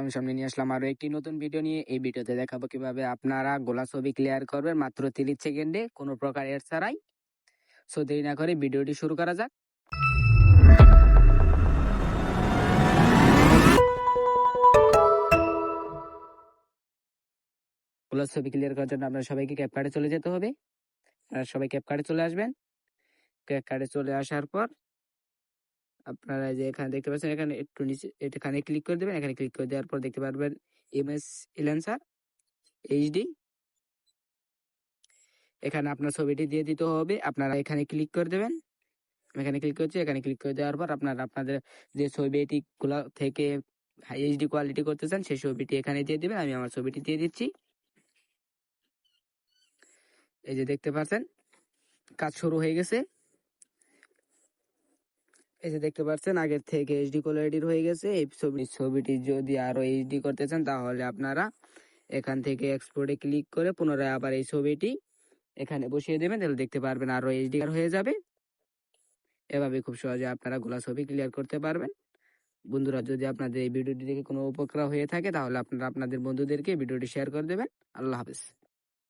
আমি সামনে নিয়ে আসলাম আরও একটি নতুন ভিডিও নিয়ে। এই ভিডিওতে দেখাবো কীভাবে আপনারা গোলা ছবি ক্লিয়ার করবেন মাত্র তিরিশ সেকেন্ডে কোনো প্রকার এর ছাড়াই। সো দেরি না করে ভিডিওটি শুরু করা যাক। গোলা ছবি ক্লিয়ার করার জন্য আপনার সবাইকে ক্যাপ কার্ডে চলে যেতে হবে। আপনারা সবাই ক্যাপ কার্ডে চলে আসবেন। ক্যাপ কার্ডে চলে আসার পর আপনারা যে এখানে দেখতে পাচ্ছেন, এখানে একটু নিচে, এখানে ক্লিক করে দেবেন, এখানে ক্লিক করে দেওয়ার পর দেখতে পারবেন এমএস ইলেন্সার এইচডি এখানে আপনার ছবিটি দিয়ে দিতে হবে, আপনারা এখানে ক্লিক করে দেবেন। এখানে ক্লিক করছি, এখানে ক্লিক করে দেওয়ার পর আপনারা আপনাদের যে ছবিটি গুলো থেকে এইচডি কোয়ালিটি করতে চান, সেই ছবিটি এখানে দিয়ে দিবেন, আমি আমার ছবিটি দিয়ে দিচ্ছি। এই যে দেখতে পাচ্ছেন, কাজ শুরু হয়ে গেছে। যে দেখতে পাচ্ছেন, আগের থেকে এইচডি কোয়ালিটির হয়ে গেছে। এই ছবি ছবিটি যদি আরও এইচডি করতে চান, তাহলে আপনারা এখান থেকে এক্সপোর্টে ক্লিক করে পুনরায় আবার এই ছবিটি এখানে বসিয়ে দেবেন, তাহলে দেখতে পারবেন আরও এইচডি হয়ে যাবে। এভাবে খুব সহজে আপনারা গোলা ছবি ক্লিয়ার করতে পারবেন। বন্ধুরা, যদি আপনাদের এই ভিডিওটি দেখে কোনো উপকার হয়ে থাকে, তাহলে আপনারা আপনাদের বন্ধুদেরকে ভিডিওটি শেয়ার করে দেবেন। আল্লাহ হাফিজ।